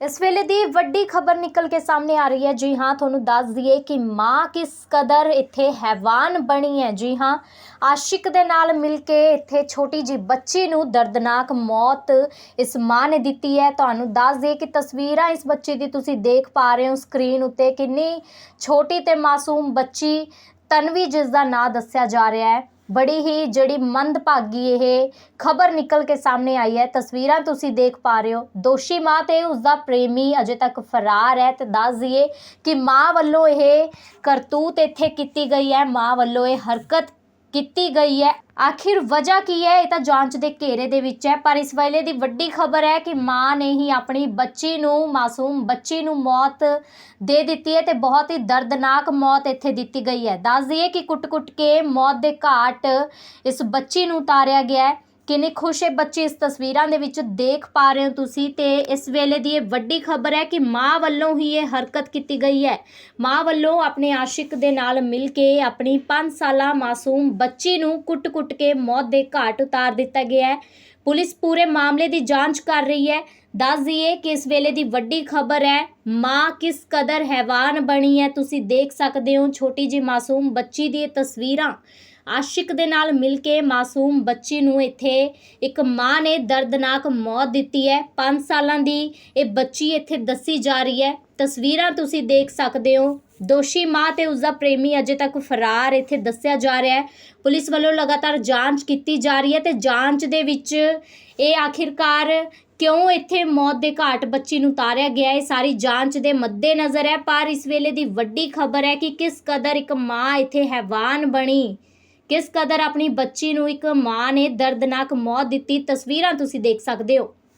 ਇਸ ਵੇਲੇ ਦੀ ਵੱਡੀ ਖਬਰ ਨਿਕਲ ਕੇ ਸਾਹਮਣੇ ਆ ਰਹੀ ਹੈ। ਜੀ ਹਾਂ, ਤੁਹਾਨੂੰ ਦੱਸ ਦਈਏ ਕਿ ਮਾਂ ਕਿਸ ਕਦਰ ਇੱਥੇ ਹੈਵਾਨ ਬਣੀ ਹੈ। ਜੀ ਹਾਂ, ਆਸ਼ਿਕ ਦੇ ਨਾਲ ਮਿਲ ਕੇ ਇੱਥੇ ਛੋਟੀ ਜੀ ਬੱਚੀ ਨੂੰ ਦਰਦਨਾਕ ਮੌਤ ਇਸ ਮਾਂ ਨੇ ਦਿੱਤੀ ਹੈ। ਤੁਹਾਨੂੰ ਦੱਸ ਦਈਏ ਕਿ ਤਸਵੀਰਾਂ ਇਸ ਬੱਚੀ ਦੀ ਤੁਸੀਂ ਦੇਖ ਪਾ ਰਹੇ ਹੋ ਸਕਰੀਨ ਉੱਤੇ ਕਿੰਨੀ ਛੋਟੀ ਤੇ ਮਾਸੂਮ ਬੱਚੀ ਤਨਵੀ ਜਿਸ ਦਾ ਨਾਂ ਦੱਸਿਆ ਜਾ ਰਿਹਾ ਹੈ। ਬੜੀ ਹੀ ਜਿਹੜੀ ਮੰਦਭਾਗੀ ਇਹ ਖਬਰ ਨਿਕਲ ਕੇ ਸਾਹਮਣੇ ਆਈ ਹੈ। ਤਸਵੀਰਾਂ ਤੁਸੀਂ ਦੇਖ ਪਾ ਰਹੇ ਹੋ। ਦੋਸ਼ੀ ਮਾਂ ਤੇ ਉਸ ਦਾ ਪ੍ਰੇਮੀ ਅਜੇ ਤੱਕ ਫਰਾਰ ਹੈ ਤੇ ਦੱਸ ਦਈਏ ਕਿ ਮਾਂ ਵੱਲੋਂ ਇਹ ਕਰਤੂਤ ਇੱਥੇ ਕੀਤੀ ਗਈ ਹੈ। ਮਾਂ ਵੱਲੋਂ ਇਹ ਹਰਕਤ ਕੀਤੀ ਗਈ ਹੈ। ਆਖਿਰ ਵਜ੍ਹਾ ਕੀ ਹੈ? ਇਹ ਤਾਂ ਜਾਂਚ ਦੇ ਘੇਰੇ ਦੇ ਵਿੱਚ ਹੈ। ਪਰ ਇਸ ਵੇਲੇ ਦੀ ਵੱਡੀ ਖਬਰ ਹੈ ਕਿ ਮਾਂ ਨੇ ਹੀ ਆਪਣੀ ਬੱਚੀ ਨੂੰ, ਮਾਸੂਮ ਬੱਚੀ ਨੂੰ ਮੌਤ ਦੇ ਦਿੱਤੀ ਹੈ ਤੇ ਬਹੁਤ ਹੀ ਦਰਦਨਾਕ ਮੌਤ ਇੱਥੇ ਦਿੱਤੀ ਗਈ ਹੈ। ਦੱਸ ਦਈਏ ਕਿ ਕੁੱਟ-ਕੁੱਟ ਕੇ ਮੌਤ ਦੇ ਘਾਟ ਇਸ ਬੱਚੀ ਨੂੰ ਉਤਾਰਿਆ ਗਿਆ ਹੈ। ਕਿੰਨੇ ਖੁਸ਼ ਹੈ ਬੱਚੇ ਇਸ ਤਸਵੀਰਾਂ ਦੇ ਵਿੱਚ ਦੇਖ ਪਾ ਰਹੇ ਹੋ ਤੁਸੀਂ ਤੇ ਇਸ ਵੇਲੇ ਦੀ ਇਹ ਵੱਡੀ ਖਬਰ ਹੈ ਕਿ ਮਾਂ ਵੱਲੋਂ ਹੀ ਇਹ ਹਰਕਤ ਕੀਤੀ ਗਈ ਹੈ। ਮਾਂ ਵੱਲੋਂ ਆਪਣੇ ਆਸ਼ਿਕ ਦੇ ਨਾਲ ਮਿਲ ਕੇ ਆਪਣੀ 5 ਸਾਲਾ ਮਾਸੂਮ ਬੱਚੀ ਨੂੰ ਕੁੱਟ-ਕੁੱਟ ਕੇ ਮੌਤ ਦੇ ਘਾਟ ਉਤਾਰ ਦਿੱਤਾ ਗਿਆ ਹੈ। ਪੁਲਿਸ ਪੂਰੇ ਮਾਮਲੇ ਦੀ ਜਾਂਚ ਕਰ ਰਹੀ ਹੈ। ਦੱਸ ਦਈਏ ਕਿ ਇਸ ਵੇਲੇ ਦੀ ਵੱਡੀ ਖਬਰ ਹੈ, ਮਾਂ ਕਿਸ ਕਦਰ ਹੈਵਾਨ ਬਣੀ ਹੈ ਤੁਸੀਂ ਦੇਖ ਸਕਦੇ ਹੋ। ਛੋਟੀ ਜੀ ਮਾਸੂਮ ਬੱਚੀ ਦੀ ਇਹ ਤਸਵੀਰਾਂ ਆਸ਼ਿਕ ਦੇ ਨਾਲ ਮਿਲ ਕੇ ਮਾਸੂਮ ਬੱਚੀ ਨੂੰ ਇੱਥੇ ਇੱਕ ਮਾਂ ਨੇ ਦਰਦਨਾਕ ਮੌਤ ਦਿੱਤੀ ਹੈ। 5 ਸਾਲਾਂ ਦੀ ਇਹ ਬੱਚੀ ਇੱਥੇ ਦੱਸੀ ਜਾ ਰਹੀ ਹੈ। ਤਸਵੀਰਾਂ ਤੁਸੀਂ ਦੇਖ ਸਕਦੇ ਹੋ। ਦੋਸ਼ੀ ਮਾਂ ਤੇ ਉਸ ਦਾ ਪ੍ਰੇਮੀ ਅਜੇ ਤੱਕ ਫਰਾਰ ਇੱਥੇ ਦੱਸਿਆ ਜਾ ਰਿਹਾ ਹੈ। ਪੁਲਿਸ ਵੱਲੋਂ ਲਗਾਤਾਰ ਜਾਂਚ ਕੀਤੀ ਜਾ ਰਹੀ ਹੈ ਤੇ ਜਾਂਚ ਦੇ ਵਿੱਚ ਇਹ ਆਖਿਰਕਾਰ ਕਿਉਂ ਇੱਥੇ ਮੌਤ ਦੇ ਘਾਟ ਬੱਚੀ ਨੂੰ ਉਤਾਰਿਆ ਗਿਆ ਹੈ? ਸਾਰੀ ਜਾਂਚ ਦੇ ਮੱਦੇਨਜ਼ਰ ਹੈ, ਪਰ ਇਸ ਵੇਲੇ ਦੀ ਵੱਡੀ ਖਬਰ ਹੈ ਕਿ ਕਿਸ ਕਦਰ ਇੱਕ ਮਾਂ ਇੱਥੇ ਹੈਵਾਨ ਬਣੀ। ਕਿਸ ਕਦਰ ਆਪਣੀ ਬੱਚੀ ਨੂੰ ਇੱਕ ਮਾਂ ਨੇ ਦਰਦਨਾਕ ਮੌਤ ਦਿੱਤੀ? ਤਸਵੀਰਾਂ ਤੁਸੀਂ ਦੇਖ ਸਕਦੇ ਹੋ।